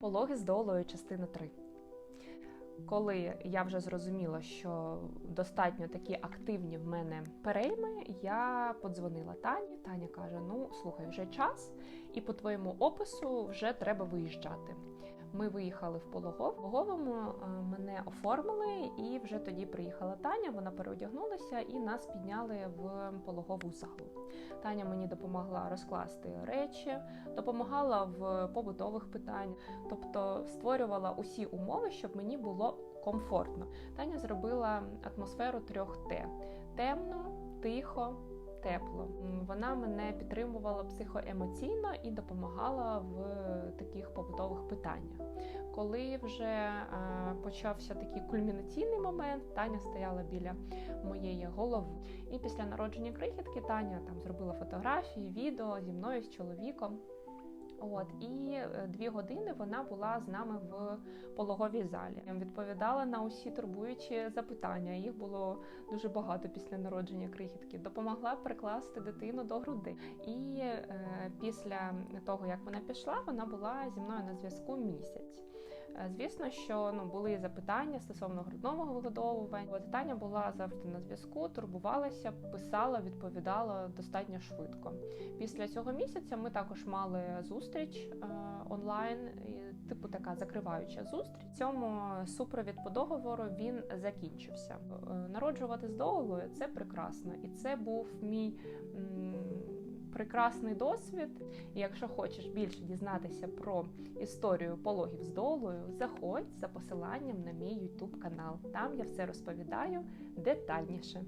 Пологи з долою, частина 3. Коли я вже зрозуміла, що достатньо такі активні в мене перейми, я подзвонила Тані. Таня каже: Ну, слухай, вже час, і по твоєму опису вже треба виїжджати. Ми виїхали в Пологов. Пологовому е, мене оформили, і вже тоді приїхала Таня. Вона переодягнулася і нас підняли в пологову залу. Таня мені допомогла розкласти речі, допомагала в побутових питаннях, тобто створювала усі умови, щоб мені було комфортно. Таня зробила атмосферу трьох Т: темно, тихо. Тепло. Вона мене підтримувала психоемоційно і допомагала в таких побутових питаннях. Коли вже е, почався такий кульмінаційний момент, Таня стояла біля моєї голови. І після народження крихітки Таня там зробила фотографії, відео зі мною з чоловіком. От і е, дві години вона була з нами в пологовій залі. Відповідала на усі турбуючі запитання. Їх було дуже багато після народження крихітки. Допомогла прикласти дитину до груди. І е, після того, як вона пішла, вона була зі мною на зв'язку місяць. Е, Звісно, що ну були запитання стосовно грудного вигодовування. Таня була завжди на зв'язку, турбувалася, писала, відповідала достатньо швидко. Після цього місяця ми також мали зустріч е, онлайн, типу така закриваюча зустріч. Цьому супровід по договору він закінчився. Е, Народжувати з доголою це прекрасно, і це був мій. Прекрасний досвід. І якщо хочеш більше дізнатися про історію пологів з долою, заходь за посиланням на мій YouTube канал. Там я все розповідаю детальніше.